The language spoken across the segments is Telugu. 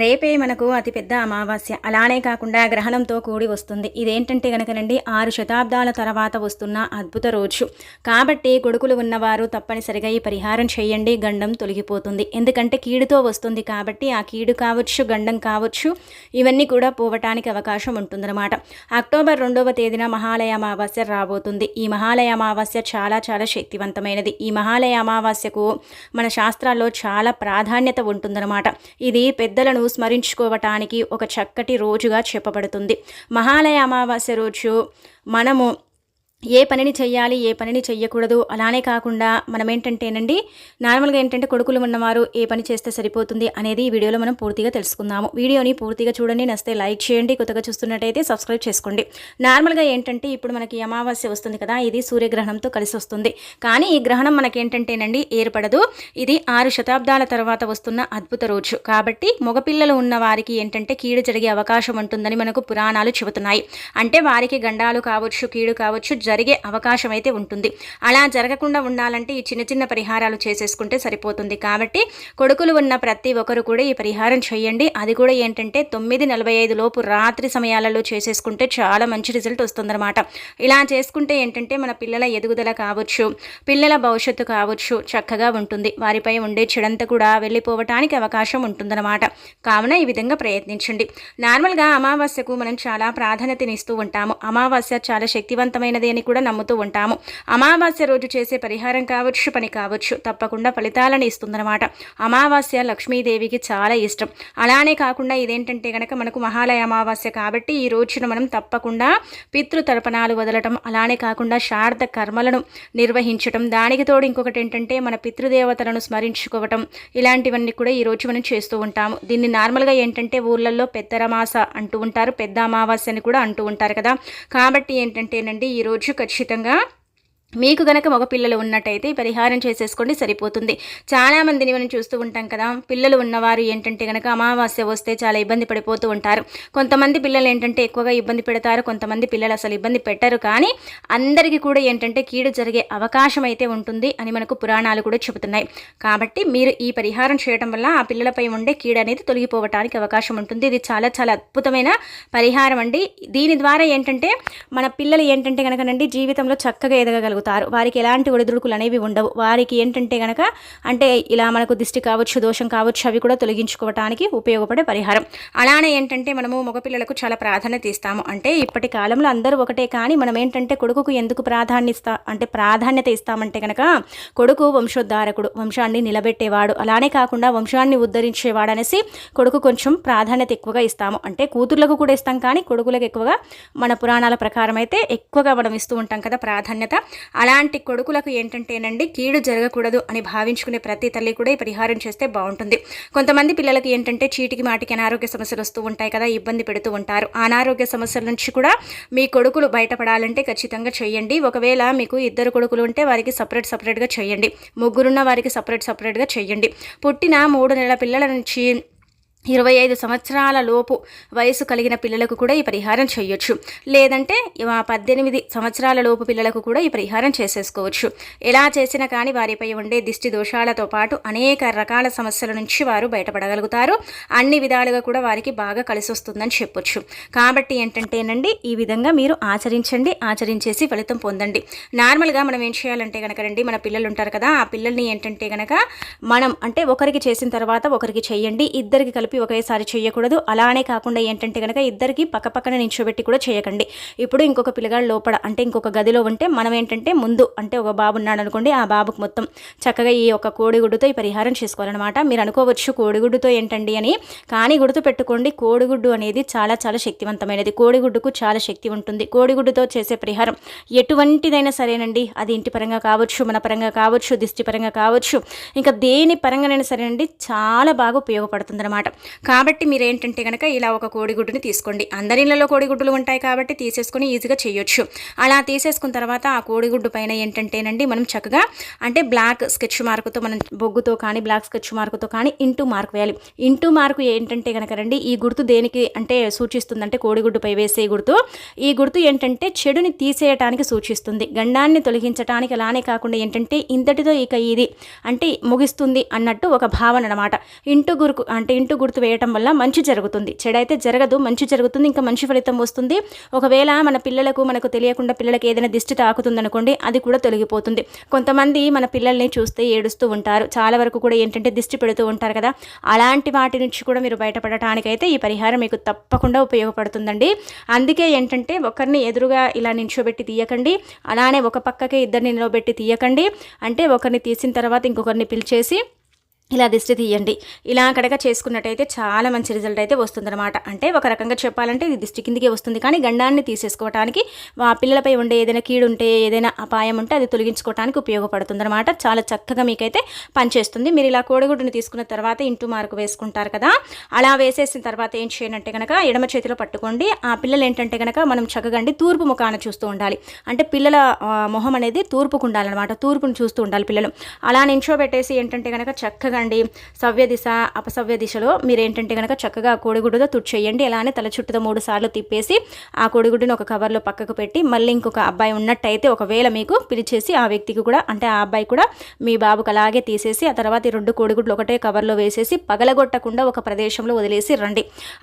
రేపే మనకు అతిపెద్ద అమావాస్య. అలానే కాకుండా గ్రహణంతో కూడి వస్తుంది. ఇదేంటంటే గనకనండి ఆరు శతాబ్దాల తర్వాత వస్తున్న అద్భుత రోజు కాబట్టి కొడుకులు ఉన్నవారు తప్పనిసరిగా ఈ పరిహారం చేయండి గండం తొలగిపోతుంది. ఎందుకంటే కీడుతో వస్తుంది కాబట్టి ఆ కీడు కావచ్చు గండం కావచ్చు ఇవన్నీ కూడా పోవటానికి అవకాశం ఉంటుందన్నమాట. అక్టోబర్ రెండవ తేదీన మహాలయ అమావాస్య రాబోతుంది. ఈ మహాలయ అమావాస్య చాలా చాలా శక్తివంతమైనది. ఈ మహాలయ అమావాస్యకు మన శాస్త్రాల్లో చాలా ప్రాధాన్యత ఉంటుందన్నమాట. ఇది పెద్దలను స్మరించుకోవటానికి ఒక చక్కటి రోజుగా చెప్పబడుతుంది. మహాలయ అమావాస్య రోజు మనము ఏ పనిని చేయాలి ఏ పనిని చెయ్యకూడదు అలానే కాకుండా మనం ఏంటంటేనండి నార్మల్గా ఏంటంటే కొడుకులు ఉన్నవారు ఏ పని చేస్తే సరిపోతుంది అనేది ఈ వీడియోలో మనం పూర్తిగా తెలుసుకుందాము. వీడియోని పూర్తిగా చూడండి నస్తే లైక్ చేయండి కొత్తగా చూస్తున్నట్టయితే సబ్స్క్రైబ్ చేసుకోండి. నార్మల్గా ఏంటంటే ఇప్పుడు మనకి అమావాస్య వస్తుంది కదా ఇది సూర్యగ్రహణంతో కలిసి వస్తుంది. కానీ ఈ గ్రహణం మనకేంటంటేనండి ఏర్పడదు. ఇది ఆరు శతాబ్దాల తర్వాత వస్తున్న అద్భుత రోజు. కాబట్టి మగపిల్లలు ఉన్న వారికి ఏంటంటే కీడు జరిగే అవకాశం ఉంటుందని మనకు పురాణాలు చెబుతున్నాయి. అంటే వారికి గండాలు కావచ్చు కీడు కావచ్చు జరిగే అవకాశం అయితే ఉంటుంది. అలా జరగకుండా ఉండాలంటే ఈ చిన్న చిన్న పరిహారాలు చేసేసుకుంటే సరిపోతుంది. కాబట్టి కొడుకులు ఉన్న ప్రతి ఒక్కరు కూడా ఈ పరిహారం చేయండి. అది కూడా ఏంటంటే తొమ్మిది నలభై ఐదు లోపు రాత్రి సమయాలలో చేసేసుకుంటే చాలా మంచి రిజల్ట్ వస్తుందన్నమాట. ఇలా చేసుకుంటే ఏంటంటే మన పిల్లల ఎదుగుదల కావచ్చు పిల్లల భవిష్యత్తు కావచ్చు చక్కగా ఉంటుంది. వారిపై ఉండే చెడంతా కూడా వెళ్ళిపోవటానికి అవకాశం ఉంటుందన్నమాట. కావున ఈ విధంగా ప్రయత్నించండి. నార్మల్గా అమావాస్యకు మనం చాలా ప్రాధాన్యతనిస్తూ ఉంటాము. అమావాస్య చాలా శక్తివంతమైనది అని కూడా నమ్ముతూ ఉంటాము. అమావాస్య రోజు చేసే పరిహారం కావచ్చు పని కావచ్చు తప్పకుండా ఫలితాలను ఇస్తుందన్నమాట. అమావాస్య లక్ష్మీదేవికి చాలా ఇష్టం. అలానే కాకుండా ఇదేంటంటే కనుక మనకు మహాలయ అమావాస్య కాబట్టి ఈ రోజున మనం తప్పకుండా పితృతర్పణాలు వదలటం అలానే కాకుండా శారద కర్మలను నిర్వహించటం దానికి తోడు ఇంకొకటి ఏంటంటే మన పితృదేవతలను స్మరించుకోవటం ఇలాంటివన్నీ కూడా ఈ రోజు మనం చేస్తూ ఉంటాము. దీన్ని నార్మల్గా ఏంటంటే ఊర్లలో పెద్దరమాస అంటూ ఉంటారు పెద్ద అమావాస్య అని కూడా అంటూ ఉంటారు కదా. కాబట్టి ఏంటంటేనండి ఈరోజు ఖచ్చితంగా మీకు గనక మగపిల్లలు ఉన్నట్టయితే పరిహారం చేసేసుకోండి సరిపోతుంది. చాలామందిని మనం చూస్తూ ఉంటాం కదా పిల్లలు ఉన్నవారు ఏంటంటే కనుక అమావాస్య వస్తే చాలా ఇబ్బంది పడిపోతూ ఉంటారు. కొంతమంది పిల్లలు ఏంటంటే ఎక్కువగా ఇబ్బంది పెడతారు కొంతమంది పిల్లలు అసలు ఇబ్బంది పెట్టరు. కానీ అందరికీ కూడా ఏంటంటే కీడు జరిగే అవకాశం అయితే ఉంటుంది అని మనకు పురాణాలు కూడా చెబుతున్నాయి. కాబట్టి మీరు ఈ పరిహారం చేయడం వల్ల ఆ పిల్లలపై ఉండే కీడు అనేది తొలగిపోవటానికి అవకాశం ఉంటుంది. ఇది చాలా చాలా అద్భుతమైన పరిహారం అండి. దీని ద్వారా ఏంటంటే మన పిల్లలు ఏంటంటే కనుకనండి జీవితంలో చక్కగా ఎదగగలుగుతారు. అవుతారు వారికి ఎలాంటి ఒడిదుడుకులు అనేవి ఉండవు. వారికి ఏంటంటే గనక అంటే ఇలా మనకు దిష్టి కావచ్చు దోషం కావచ్చు అవి కూడా తొలగించుకోవటానికి ఉపయోగపడే పరిహారం. అలానే ఏంటంటే మనము మగపిల్లలకు చాలా ప్రాధాన్యత ఇస్తాము. అంటే ఇప్పటి కాలంలో అందరూ ఒకటే. కానీ మనం ఏంటంటే కొడుకుకు ఎందుకు ప్రాధాన్యత అంటే ప్రాధాన్యత ఇస్తామంటే కనుక కొడుకు వంశోద్ధారకుడు వంశాన్ని నిలబెట్టేవాడు. అలానే కాకుండా వంశాన్ని ఉద్ధరించేవాడు అనేసి కొడుకు కొంచెం ప్రాధాన్యత ఎక్కువగా ఇస్తాము. అంటే కూతుర్లకు కూడా ఇస్తాం. కానీ కొడుకులకు ఎక్కువగా మన పురాణాల ప్రకారం అయితే ఎక్కువగా మనం ఇస్తూ ఉంటాం కదా ప్రాధాన్యత. అలాంటి కొడుకులకు ఏంటంటేనండి కీడు జరగకూడదు అని భావించుకునే ప్రతి తల్లి కూడా ఈ పరిహారం చేస్తే బాగుంటుంది. కొంతమంది పిల్లలకి ఏంటంటే చీటికి మాటికి అనారోగ్య సమస్యలు వస్తూ ఉంటాయి కదా ఇబ్బంది పెడుతూ ఉంటారు. అనారోగ్య సమస్యల నుంచి కూడా మీ కొడుకులు బయటపడాలంటే ఖచ్చితంగా చేయండి. ఒకవేళ మీకు ఇద్దరు కొడుకులు ఉంటే వారికి సపరేట్ సపరేట్గా చేయండి. ముగ్గురున్న వారికి సపరేట్ సపరేట్గా చేయండి. పుట్టిన మూడు నెలల పిల్లల నుంచి ఇరవై ఐదు సంవత్సరాల లోపు వయసు కలిగిన పిల్లలకు కూడా ఈ పరిహారం చేయొచ్చు. లేదంటే పద్దెనిమిది సంవత్సరాల లోపు పిల్లలకు కూడా ఈ పరిహారం చేసేసుకోవచ్చు. ఎలా చేసినా కానీ వారిపై ఉండే దిష్టి దోషాలతో పాటు అనేక రకాల సమస్యల నుంచి వారు బయటపడగలుగుతారు. అన్ని విధాలుగా కూడా వారికి బాగా కలిసి వస్తుందని చెప్పొచ్చు. కాబట్టి ఏంటంటేనండి ఈ విధంగా మీరు ఆచరించండి ఆచరించేసి ఫలితం పొందండి. నార్మల్గా మనం ఏం చేయాలంటే కనుక రండి మన పిల్లలు ఉంటారు కదా ఆ పిల్లల్ని ఏంటంటే కనుక మనం అంటే ఒకరికి చేసిన తర్వాత ఒకరికి చేయండి ఇద్దరికి కలిపి కలిపి ఒకేసారి చేయకూడదు అలానే కాకుండా ఏంటంటే కనుక ఇద్దరికి పక్కపక్కన నించోబెట్టి కూడా చేయకండి. ఇప్పుడు ఇంకొక పిల్లగాడు లోపల అంటే ఇంకొక గదిలో ఉంటే మనం ఏంటంటే ముందు అంటే ఒక బాబు ఉన్నాడు అనుకోండి ఆ బాబుకు మొత్తం చక్కగా ఈ ఒక కోడిగుడ్డుతో ఈ పరిహారం చేసుకోవాలన్నమాట. మీరు అనుకోవచ్చు కోడిగుడ్డుతో ఏంటండి అని కానీ గుర్తు పెట్టుకోండి కోడిగుడ్డు అనేది చాలా చాలా శక్తివంతమైనది. కోడిగుడ్డుకు చాలా శక్తి ఉంటుంది. కోడిగుడ్డుతో చేసే పరిహారం ఎటువంటిదైనా సరేనండి. అది ఇంటి పరంగా కావచ్చు మన పరంగా కావచ్చు దిష్టి పరంగా కావచ్చు ఇంకా దేని పరంగానైనా సరేనండి చాలా బాగా ఉపయోగపడుతుందనమాట కాబట్టి మీరు ఏంటంటే కనుక ఇలా ఒక కోడిగుడ్డుని తీసుకోండి. అందరిళ్ళలో కోడిగుడ్డులు ఉంటాయి కాబట్టి తీసేసుకొని ఈజీగా చేయొచ్చు. అలా తీసేసుకున్న తర్వాత ఆ కోడిగుడ్డు పైన ఏంటంటేనండి మనం చక్కగా అంటే బ్లాక్ స్కెచ్ మార్కుతో మనం బొగ్గుతో కానీ బ్లాక్ స్కెచ్ మార్కుతో కానీ ఇంటూ మార్క్ వేయాలి. ఇంటూ మార్కు ఏంటంటే కనుక రండి ఈ గుర్తు దేనికి అంటే సూచిస్తుందంటే కోడిగుడ్డుపై వేసే గుర్తు. ఈ గుర్తు ఏంటంటే చెడుని తీసేయటానికి సూచిస్తుంది. గండాన్ని తొలగించడానికి అలానే కాకుండా ఏంటంటే ఇంతటితో ఇక ఇది అంటే ముగిస్తుంది అన్నట్టు ఒక భావన అనమాట ఇంటూ గురుకు అంటే ఇంటూ గుర్తు గుర్తు వేయటం వల్ల మంచి జరుగుతుంది. చెడైతే జరగదు మంచి జరుగుతుంది ఇంకా మంచి ఫలితం వస్తుంది. ఒకవేళ మన పిల్లలకు మనకు తెలియకుండా పిల్లలకి ఏదైనా దిష్టి తాకుతుందనుకోండి అది కూడా తొలగిపోతుంది. కొంతమంది మన పిల్లల్ని చూస్తే ఏడుస్తూ ఉంటారు. చాలా వరకు కూడా ఏంటంటే దిష్టి పెడుతూ ఉంటారు కదా. అలాంటి వాటి నుంచి కూడా మీరు బయటపడటానికైతే ఈ పరిహారం మీకు తప్పకుండా ఉపయోగపడుతుందండి. అందుకే ఏంటంటే ఒకరిని ఎదురుగా ఇలా నించోబెట్టి తీయకండి. అలానే ఒక పక్కకే ఇద్దరిని నిలబెట్టి తీయకండి. అంటే ఒకరిని తీసిన తర్వాత ఇంకొకరిని పిలిచేసి ఇలా దిష్టి తీయండి. ఇలా కనుక చేసుకున్నట్టయితే చాలా మంచి రిజల్ట్ అయితే వస్తుందన్నమాట. అంటే ఒక రకంగా చెప్పాలంటే ఇది దిష్టి కిందికి వస్తుంది. కానీ గండాన్ని తీసేసుకోవడానికి ఆ పిల్లలపై ఉండే ఏదైనా కీడు ఉంటే ఏదైనా అపాయం ఉంటే అది తొలగించుకోవడానికి ఉపయోగపడుతుందన్నమాట. చాలా చక్కగా మీకైతే పనిచేస్తుంది. మీరు ఇలా కోడిగుడ్డుని తీసుకున్న తర్వాత ఇంటూ మార్కు వేసుకుంటారు కదా అలా వేసేసిన తర్వాత ఏం చేయనంటే కనుక ఎడమ చేతిలో పట్టుకోండి. ఆ పిల్లలు ఏంటంటే కనుక మనం చక్కగా అండి తూర్పు ముఖాన చూస్తూ ఉండాలి. అంటే పిల్లల మొహం అనేది తూర్పుకు ఉండాలన్నమాట. తూర్పును చూస్తూ ఉండాలి పిల్లలు. అలా నించోబెట్టేసి ఏంటంటే కనుక చక్కగా అండి సవ్య దిశ అపసవ్య దిశలో మీరు ఏంటంటే కనుక చక్కగా కోడిగుడ్డుతో తుడిచేయండి అలానే తల చుట్టూతో మూడు సార్లు తిప్పేసి ఆ కోడిగుడ్డుని ఒక కవర్లో పక్కకు పెట్టి మళ్ళీ ఇంకొక అబ్బాయి ఉన్నట్టయితే ఒకవేళ మీకు పిలిచేసి ఆ వ్యక్తికి కూడా అంటే ఆ అబ్బాయి కూడా మీ బాబుకి అలాగే తీసేసి ఆ తర్వాత ఈ రెండు కోడిగుడ్లు ఒకటే కవర్లో వేసేసి పగలగొట్టకుండా ఒక ప్రదేశంలో వదిలేసి రండి.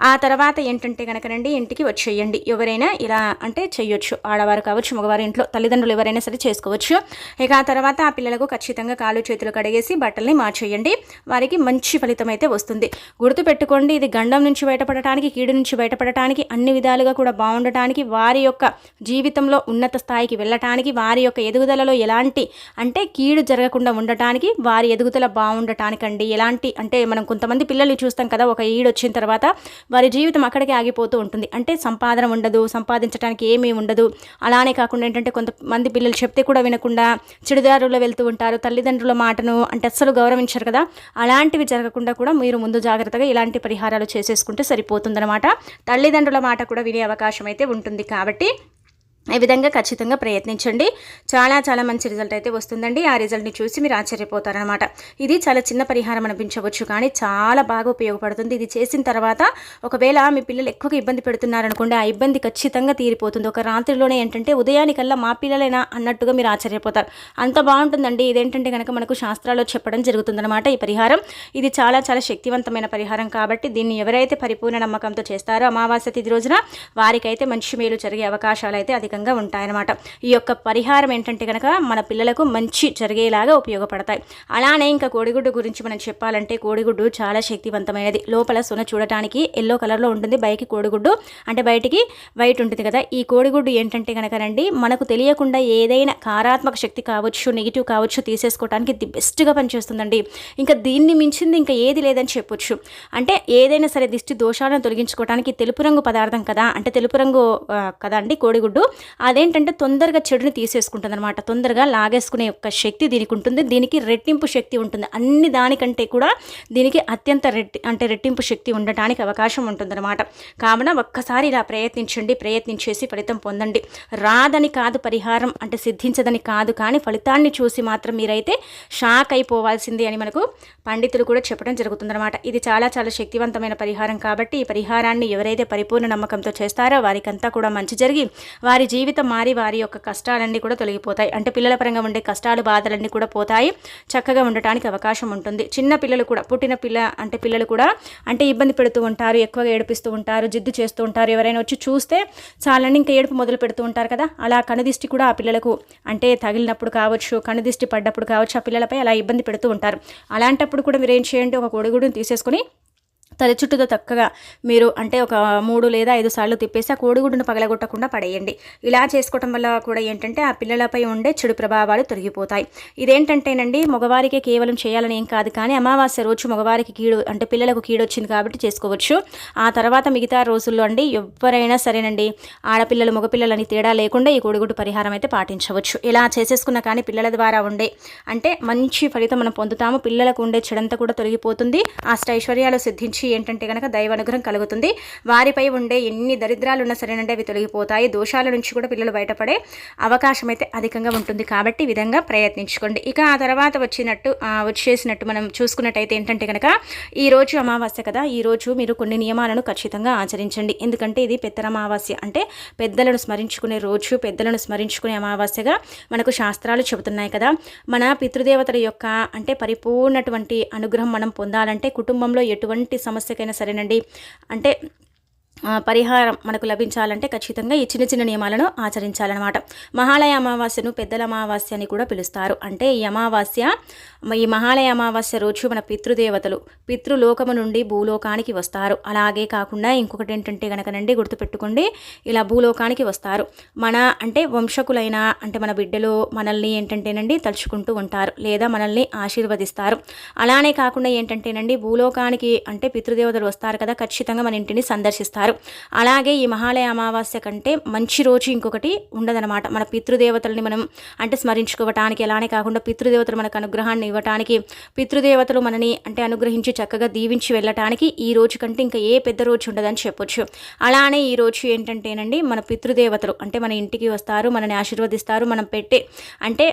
ఆ తర్వాత ఏంటంటే కనుక రండి ఇంటికి వచ్చేయండి. ఎవరైనా ఇలా అంటే చేయొచ్చు ఆడవారు కావచ్చు మగవారి ఇంట్లో తల్లిదండ్రులు ఎవరైనా సరే చేసుకోవచ్చు. ఇక ఆ తర్వాత ఆ పిల్లలకు ఖచ్చితంగా కాళ్ళు చేతులు కడిగేసి బట్టల్ని మార్చేయండి. వారికి మంచి ఫలితం అయితే వస్తుంది. గుర్తుపెట్టుకోండి ఇది గండం నుంచి బయటపడటానికి కీడు నుంచి బయటపడటానికి అన్ని విధాలుగా కూడా బాగుండటానికి వారి యొక్క జీవితంలో ఉన్నత స్థాయికి వెళ్ళటానికి వారి యొక్క ఎదుగుదలలో ఎలాంటి అంటే కీడు జరగకుండా ఉండటానికి వారి ఎదుగుదల బాగుండటానికండి. ఎలాంటి అంటే మనం కొంతమంది పిల్లల్ని చూస్తాం కదా ఒక ఈడు వచ్చిన తర్వాత వారి జీవితం అక్కడికి ఆగిపోతూ ఉంటుంది. అంటే సంపాదన ఉండదు సంపాదించడానికి ఏమీ ఉండదు. అలానే కాకుండా ఏంటంటే కొంతమంది పిల్లలు చెప్తే కూడా వినకుండా చెడుదారుల్లో వెళ్తూ ఉంటారు తల్లిదండ్రుల మాటను అంటే అస్సలు గౌరవించరు కదా. అలాంటివి జరగకుండా కూడా మీరు ముందు జాగ్రత్తగా ఇలాంటి పరిహారాలు చేసేసుకుంటే సరిపోతుందన్నమాట. తల్లిదండ్రుల మాట కూడా వినే అవకాశం అయితే ఉంటుంది కాబట్టి ఈ విధంగా ఖచ్చితంగా ప్రయత్నించండి. చాలా చాలా మంచి రిజల్ట్ అయితే వస్తుందండి. ఆ రిజల్ట్ని చూసి మీరు ఆశ్చర్యపోతారనమాట ఇది చాలా చిన్న పరిహారం అనిపించవచ్చు కానీ చాలా బాగా ఉపయోగపడుతుంది. ఇది చేసిన తర్వాత ఒకవేళ మీ పిల్లలు ఎక్కువగా ఇబ్బంది పెడుతున్నారనుకోండి ఆ ఇబ్బంది ఖచ్చితంగా తీరిపోతుంది. ఒక రాత్రిలోనే ఏంటంటే ఉదయానికల్లా మా పిల్లలైనా అన్నట్టుగా మీరు ఆశ్చర్యపోతారు. అంత బాగుంటుందండి. ఇదేంటంటే కనుక మనకు శాస్త్రాల్లో చెప్పడం జరుగుతుందన్నమాట ఈ పరిహారం. ఇది చాలా చాలా శక్తివంతమైన పరిహారం కాబట్టి దీన్ని ఎవరైతే పరిపూర్ణ నమ్మకంతో చేస్తారో అమావాస్య తిథి రోజున వారికైతే మంచి మేలు జరిగే అవకాశాలు అయితే అది అధికంగా ఉంటాయన్నమాట. ఈ యొక్క పరిహారం ఏంటంటే కనుక మన పిల్లలకు మంచి జరిగేలాగా ఉపయోగపడతాయి. అలానే ఇంకా కోడిగుడ్డు గురించి మనం చెప్పాలంటే కోడిగుడ్డు చాలా శక్తివంతమైనది. లోపల సొన చూడటానికి ఎల్లో కలర్లో ఉంటుంది. బయటికి కోడిగుడ్డు అంటే బయటికి వైట్ ఉంటుంది కదా. ఈ కోడిగుడ్డు ఏంటంటే కనుకనండి మనకు తెలియకుండా ఏదైనా కారాత్మక శక్తి కావచ్చు నెగిటివ్ కావచ్చు తీసేసుకోవడానికి ది బెస్ట్గా పనిచేస్తుందండి. ఇంకా దీన్ని మించింది ఇంకా ఏది లేదని చెప్పొచ్చు. అంటే ఏదైనా సరే దిష్టి దోషాలను తొలగించుకోవడానికి తెలుపు రంగు పదార్థం కదా. అంటే తెలుపు రంగు కదా అండి కోడిగుడ్డు. అదేంటంటే తొందరగా చెడుని తీసేసుకుంటుంది అనమాట తొందరగా లాగేసుకునే యొక్క శక్తి దీనికి ఉంటుంది. దీనికి రెట్టింపు శక్తి ఉంటుంది. అన్ని దానికంటే కూడా దీనికి అత్యంత రెట్టి అంటే రెట్టింపు శక్తి ఉండటానికి అవకాశం ఉంటుందన్నమాట. కావున ఒక్కసారి ఇలా ప్రయత్నించండి. ప్రయత్నించేసి ఫలితం పొందండి. రాదని కాదు పరిహారం అంటే సిద్ధించదని కాదు కానీ ఫలితాన్ని చూసి మాత్రం మీరైతే షాక్ అయిపోవాల్సింది అని మనకు పండితులు కూడా చెప్పడం జరుగుతుందన్నమాట. ఇది చాలా చాలా శక్తివంతమైన పరిహారం కాబట్టి ఈ పరిహారాన్ని ఎవరైతే పరిపూర్ణ నమ్మకంతో చేస్తారో వారికంతా కూడా మంచి జరిగి వారి జీవితం మారి వారి యొక్క కష్టాలన్నీ కూడా తొలగిపోతాయి. అంటే పిల్లల పరంగా ఉండే కష్టాలు బాధలన్నీ కూడా పోతాయి. చక్కగా ఉండటానికి అవకాశం ఉంటుంది. చిన్న పిల్లలు కూడా పుట్టిన పిల్ల అంటే పిల్లలు కూడా అంటే ఇబ్బంది పెడుతూ ఉంటారు ఎక్కువగా ఏడిపిస్తూ ఉంటారు జిద్దు చేస్తూ ఉంటారు. ఎవరైనా వచ్చి చూస్తే చాలండి ఇంకా ఏడుపు మొదలు పెడుతూ ఉంటారు కదా. అలా కనుదిష్టి కూడా ఆ పిల్లలకు అంటే తగిలినప్పుడు కావచ్చు కనుదిష్టి పడ్డప్పుడు కావచ్చు ఆ పిల్లలపై అలా ఇబ్బంది పెడుతూ ఉంటారు. అలాంటప్పుడు కూడా మీరు ఏం చేయండి ఒక కొడుగుడుని తీసేసుకొని తల చుట్టూతో చక్కగా మీరు అంటే ఒక మూడు లేదా ఐదు సార్లు తిప్పేసి ఆ కోడిగుడ్డును పగలగొట్టకుండా పడేయండి. ఇలా చేసుకోవటం వల్ల కూడా ఏంటంటే ఆ పిల్లలపై ఉండే చెడు ప్రభావాలు తొలగిపోతాయి. ఇదేంటంటేనండి మగవారికి కేవలం చేయాలని ఏం కాదు కానీ అమావాస్య రోజు మగవారికి కీడు అంటే పిల్లలకు కీడు వచ్చింది కాబట్టి చేసుకోవచ్చు. ఆ తర్వాత మిగతా రోజుల్లో అండి ఎవరైనా సరేనండి ఆడపిల్లలు మగపిల్లలని తేడా లేకుండా ఈ కోడిగుడ్డు పరిహారం అయితే పాటించవచ్చు. ఇలా చేసేసుకున్న కానీ పిల్లల ద్వారా ఉండే అంటే మంచి ఫలితం మనం పొందుతాము. పిల్లలకు ఉండే చెడంతా కూడా తొలగిపోతుంది. ఆ ఐశ్వర్యాలు సిద్ధించి ఏంటంటే కనుక దైవ అనుగ్రహం కలుగుతుంది. వారిపై ఉండే ఎన్ని దరిద్రాలు ఉన్నా సరేనంటే అవి తొలగిపోతాయి. దోషాల నుంచి కూడా పిల్లలు బయటపడే అవకాశం అయితే అధికంగా ఉంటుంది. కాబట్టి ఈ విధంగా ప్రయత్నించుకోండి. ఇక ఆ తర్వాత వచ్చినట్టు వచ్చేసినట్టు మనం చూసుకున్నట్టయితే ఏంటంటే కనుక ఈరోజు అమావాస్య కదా. ఈరోజు మీరు కొన్ని నియమాలను ఖచ్చితంగా ఆచరించండి. ఎందుకంటే ఇది పెద్దల అమావాస్య అంటే పెద్దలను స్మరించుకునే రోజు పెద్దలను స్మరించుకునే అమావాస్యగా మనకు శాస్త్రాలు చెబుతున్నాయి కదా. మన పితృదేవతల యొక్క అంటే పరిపూర్ణటువంటి అనుగ్రహం మనం పొందాలంటే కుటుంబంలో ఎటువంటి సమస్య సమస్యకైనా సరేనండి. అంటే పరిహారం మనకు లభించాలంటే ఖచ్చితంగా ఈ చిన్న చిన్న నియమాలను ఆచరించాలన్నమాట. మహాలయ అమావాస్యను పెద్దల అమావాస్య అని కూడా పిలుస్తారు. అంటే ఈ అమావాస్య ఈ మహాలయ అమావాస్య రోజు మన పితృదేవతలు పితృలోకము నుండి భూలోకానికి వస్తారు. అలాగే కాకుండా ఇంకొకటి ఏంటంటే గనకనండి గుర్తుపెట్టుకోండి ఇలా భూలోకానికి వస్తారు. మన అంటే వంశకులైన అంటే మన బిడ్డలు మనల్ని ఏంటంటేనండి తలుచుకుంటూ ఉంటారు లేదా మనల్ని ఆశీర్వదిస్తారు. అలానే కాకుండా ఏంటంటేనండి భూలోకానికి అంటే పితృదేవతలు వస్తారు కదా ఖచ్చితంగా మన ఇంటిని సందర్శిస్తారు. అలాగే ఈ మహాలయ అమావాస్య కంటే మంచి రోజు ఇంకొకటి ఉండదనమాట మన పితృదేవతల్ని మనం అంటే స్మరించుకోవటానికి అలానే కాకుండా పితృదేవతలు మనకు అనుగ్రహాన్ని ఇవ్వటానికి పితృదేవతలు మనని అంటే అనుగ్రహించి చక్కగా దీవించి వెళ్ళటానికి ఈ రోజు కంటే ఇంకా ఏ పెద్ద రోజు ఉండదని చెప్పొచ్చు. అలానే ఈ రోజు ఏంటంటేనండి మన పితృదేవతలు అంటే మన ఇంటికి వస్తారు మనని ఆశీర్వదిస్తారు మనం పెట్టే అంటే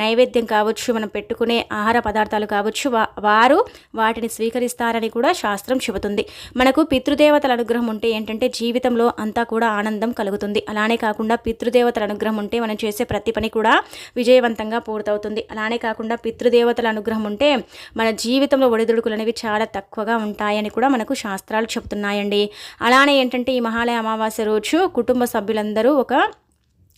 నైవేద్యం కావచ్చు మనం పెట్టుకునే ఆహార పదార్థాలు కావచ్చు వారు వాటిని స్వీకరిస్తారని కూడా శాస్త్రం చెబుతుంది. మనకు పితృదేవతల అనుగ్రహం ఉంటే ఏంటంటే జీవితంలో అంతా కూడా ఆనందం కలుగుతుంది. అలానే కాకుండా పితృదేవతల అనుగ్రహం ఉంటే మనం చేసే ప్రతి పని కూడా విజయవంతంగా పూర్తవుతుంది. అలానే కాకుండా పితృదేవతల అనుగ్రహం ఉంటే మన జీవితంలో ఒడిదుడుకులు అనేవి చాలా తక్కువగా ఉంటాయని కూడా మనకు శాస్త్రాలు చెబుతున్నాయండి అలానే ఏంటంటే ఈ మహాలయ అమావాస్య రోజు కుటుంబ సభ్యులందరూ ఒక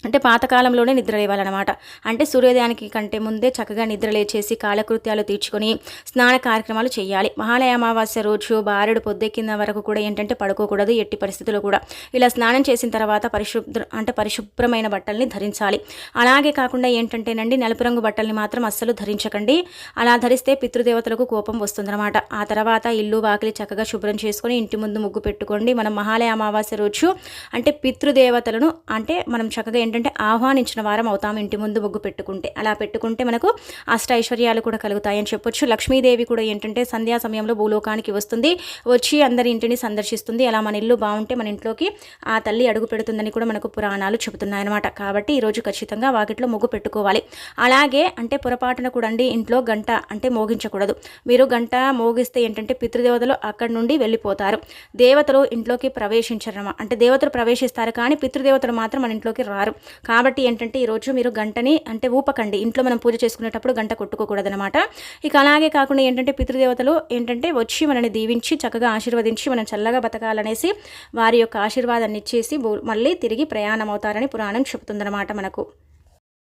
అంటే పాతకాలంలోనే నిద్ర లేవాలన్నమాట. అంటే సూర్యోదయానికి కంటే ముందే చక్కగా నిద్ర లేచేసి కాలకృత్యాలు తీర్చుకొని స్నాన కార్యక్రమాలు చేయాలి. మహాలయ అమావాస్య రోజు బారెడు పొద్దెక్కిన వరకు కూడా ఏంటంటే పడుకోకూడదు ఎట్టి పరిస్థితుల్లో కూడా. ఇలా స్నానం చేసిన తర్వాత పరిశుభ్ర అంటే పరిశుభ్రమైన బట్టల్ని ధరించాలి. అలాగే కాకుండా ఏంటంటేనండి నలుపు రంగు బట్టల్ని మాత్రం అస్సలు ధరించకండి. అలా ధరిస్తే పితృదేవతలకు కోపం వస్తుందన్నమాట. ఆ తర్వాత ఇల్లు వాకిలి చక్కగా శుభ్రం చేసుకొని ఇంటి ముందు ముగ్గు పెట్టుకోండి. మనం మహాలయ అమావాస్య రోజు అంటే పితృదేవతలను అంటే మనం చక్కగా ఏంటంటే ఆహ్వానించిన వారం అవుతాం ఇంటి ముందు ముగ్గు పెట్టుకుంటే. అలా పెట్టుకుంటే మనకు అష్ట ఐశ్వర్యాలు కూడా కలుగుతాయని చెప్పొచ్చు. లక్ష్మీదేవి కూడా ఏంటంటే సంధ్యా సమయంలో భూలోకానికి వస్తుంది. వచ్చి అందరి ఇంటిని సందర్శిస్తుంది. అలా మన ఇల్లు బాగుంటే మన ఇంట్లోకి ఆ తల్లి అడుగు పెడుతుందని కూడా మనకు పురాణాలు చెబుతున్నాయన్నమాట. కాబట్టి ఈరోజు ఖచ్చితంగా వాకిట్లో ముగ్గు పెట్టుకోవాలి. అలాగే అంటే పొరపాటున కూడా అండి ఇంట్లో గంట అంటే మోగించకూడదు. మీరు గంట మోగిస్తే ఏంటంటే పితృదేవతలు అక్కడి నుండి వెళ్ళిపోతారు. దేవతలు ఇంట్లోకి ప్రవేశించరమ అంటే దేవతలు ప్రవేశిస్తారు కానీ పితృదేవతలు మాత్రం మన ఇంట్లోకి రారు. కాబట్టి ఏంటంటే ఈరోజు మీరు గంటని అంటే ఊపకండి. ఇంట్లో మనం పూజ చేసుకునేటప్పుడు గంట కొట్టుకోకూడదనమాట ఇక అలాగే కాకుండా ఏంటంటే పితృదేవతలు ఏంటంటే వచ్చి మనని దీవించి చక్కగా ఆశీర్వదించి మనం చల్లగా బతకాలనేసి వారి యొక్క ఆశీర్వాదాన్ని ఇచ్చేసి మళ్ళీ తిరిగి ప్రయాణం అవుతారని పురాణం చెబుతుందన్నమాట మనకు.